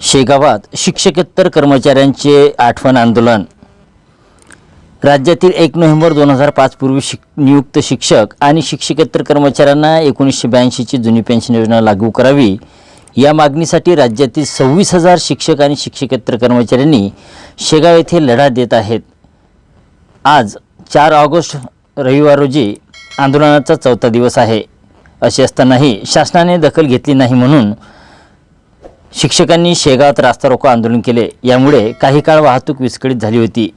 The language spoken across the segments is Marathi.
शेगावात शिक्षकेतर कर्मचाऱ्यांचे आठवण आंदोलन. राज्यातील एक नोव्हेंबर दोन हजार पाच पूर्वी शिक नियुक्त शिक्षक आणि शिक्षकेतर कर्मचाऱ्यांना एकोणीसशे ब्याऐंशीची जुनी पेन्शन योजना लागू करावी. या मागणीसाठी राज्यातील सव्वीस हजार शिक्षक आणि शिक्षकेतर कर्मचाऱ्यांनी शेगाव येथे लढा देत आहेत. आज चार ऑगस्ट रविवार रोजी आंदोलनाचा चौथा दिवस आहे. असे असतानाही शासनाने दखल घेतली नाही म्हणून शिक्षकांनी शेगावात रास्ता रोको आंदोलन केले. यामुळे काही काळ वाहतूक विस्कळीत झाली होती.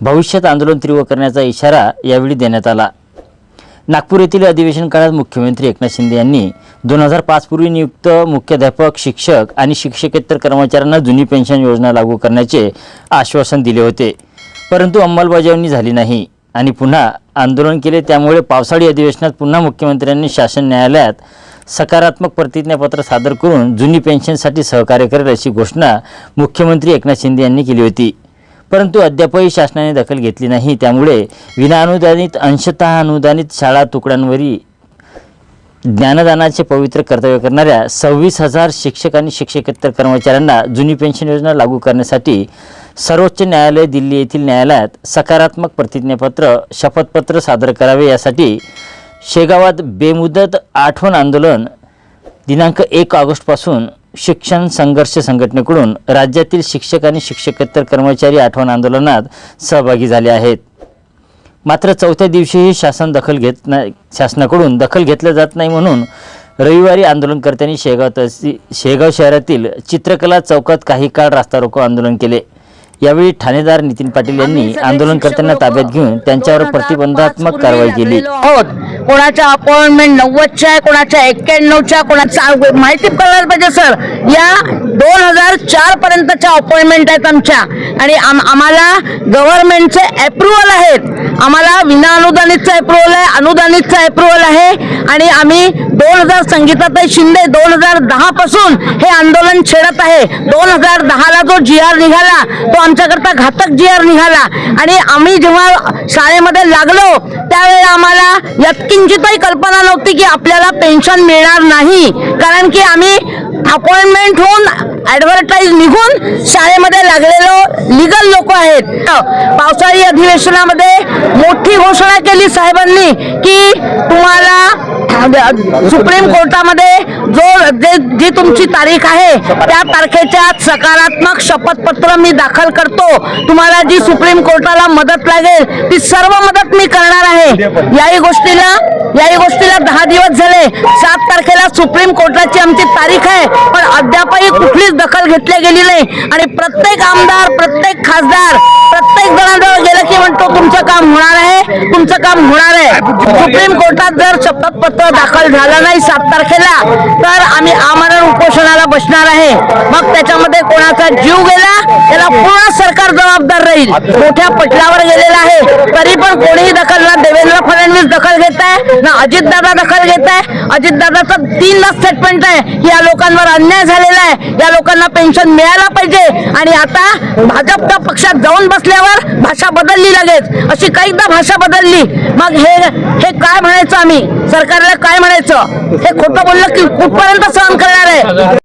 भविष्यात आंदोलन तीव्र करण्याचा इशारा यावेळी देण्यात आला. नागपूर येथील अधिवेशन काळात मुख्यमंत्री एकनाथ शिंदे यांनी दोन हजार पाचपूर्वी नियुक्त मुख्याध्यापक शिक्षक आणि शिक्षकेतर कर्मचाऱ्यांना जुनी पेन्शन योजना लागू करण्याचे आश्वासन दिले होते. परंतु अंमलबजावणी झाली नाही आणि पुन्हा आंदोलन केले. त्यामुळे पावसाळी अधिवेशनात पुन्हा मुख्यमंत्र्यांनी शासन न्यायालयात सकारात्मक प्रतिज्ञापत्र सादर करून जुनी पेन्शनसाठी सहकार्य करेल अशी घोषणा मुख्यमंत्री एकनाथ शिंदे यांनी केली होती. परंतु अद्यापही शासनाने दखल घेतली नाही. त्यामुळे विनाअनुदानित अंशतः अनुदानित शाळा तुकड्यांवरील ज्ञानदानाचे पवित्र कर्तव्य करणाऱ्या सव्वीस हजार शिक्षक आणि शिक्षकेतर कर्मचाऱ्यांना जुनी पेन्शन योजना लागू करण्यासाठी सर्वोच्च न्यायालय दिल्ली येथील न्यायालयात सकारात्मक प्रतिज्ञापत्र शपथपत्र सादर करावे यासाठी शेगावात बेमुदत आठवण आंदोलन दिनांक एक ऑगस्टपासून शिक्षण संघर्ष संघटनेकडून राज्यातील शिक्षक आणि शिक्षकेतर कर्मचारी आठवण आंदोलनात सहभागी झाले आहेत. मात्र चौथ्या दिवशीही शासन दखल घेत नाही शासनाकडून दखल घेतलं जात नाही म्हणून रविवारी आंदोलनकर्त्यांनी शेगाव तहसी शेगाव शहरातील चित्रकला चौकात काही काळ रास्ता रोको आंदोलन केले. यावेळी ठाणेदार नितीन पाटील यांनी आंदोलनकर्त्यांना ताब्यात घेऊन त्यांच्यावर प्रतिबंधात्मक कारवाई केली. कोणाच्या अपॉइंटमेंट नव्वदच्या आहे कोणाच्या एक्क्याण्णवच्या कोणाच्या माहिती कळायला पाहिजे सर. या दोन हजार चार पर्यंतच्या अपॉइंटमेंट आहेत आमच्या. आणि आम आम्हाला गव्हर्नमेंटचे अप्रुव्हल आहेत. आम्हाला विना अनुदानितचं अप्रुव्हल आहे अनुदानितचं अप्रुव्हल आहे. आणि आम्ही दोन हजार संगीताताई शिंदे दोन हजार दहा पासून हे आंदोलन छेडत आहे. दोन हजार दहाला जो जी आर निघाला तो आमच्याकरता घातक जी आर निघाला. आणि आम्ही जेव्हा शाळेमध्ये लागलो त्यावेळी आम्हाला यत्किंचितही कल्पना नव्हती की आपल्याला पेन्शन मिळणार नाही. कारण की आम्ही अपॉइंटमेंट होऊन ऍडव्हर्टाईज निघून शाळेमध्ये लागलेलो लिगल लोक आहेत. पावसाळी अधिवेशनामध्ये मोठी घोषणा केली साहेबांनी की तुम्हाला म्हणजे सुप्रीम कोर्टामध्ये जो जे जी तुमची तारीख आहे त्या तारखेच्या सकारात्मक शपथपत्र मी दाखल करतो. तुम्हाला जी सुप्रीम कोर्टाला मदत लागेल ती सर्व मदत मी करणार आहे. याही गोष्टीला याही गोष्टीला दहा दिवस झाले. सात तारखेला सुप्रीम कोर्टाची आमची तारीख आहे पण अद्यापही कुठलीच दखल घेतली गेली नाही. आणि प्रत्येक आमदार प्रत्येक खासदार प्रत्येक जणांजवळ गेलं की म्हणतो तुमचं काम होणार आहे तुमचं काम होणार आहे. सुप्रीम कोर्टात जर शपथपत्र दाखल झाला नाही सात तारखेला. तर आम्ही आमरण उपोषणाला बसणार आहे. मग त्याच्यामध्ये कोणाचा जीव गेला त्याला पुन्हा सरकार जबाबदार राहील. मोठ्या पटलावर गेलेला आहे. तरी पण कोणीही दखल ना देवेंद्र आहे ना अजितदादा दखल घेत आहे. अजितदादाचं तीनदा स्टेटमेंट आहे. की या लोकांवर अन्याय झालेला आहे. या लोकांना पेन्शन मिळायला पाहिजे. आणि आता भाजपच्या पक्षात जाऊन बसल्यावर भाषा बदलली लगेच. अशी काहीदा भाषा बदलली. मग हे हे काय म्हणायचं आम्ही? सरकारला काय म्हणायचं? हे खोटं बोललं की कुठपर्यंत सहन करणार आहे?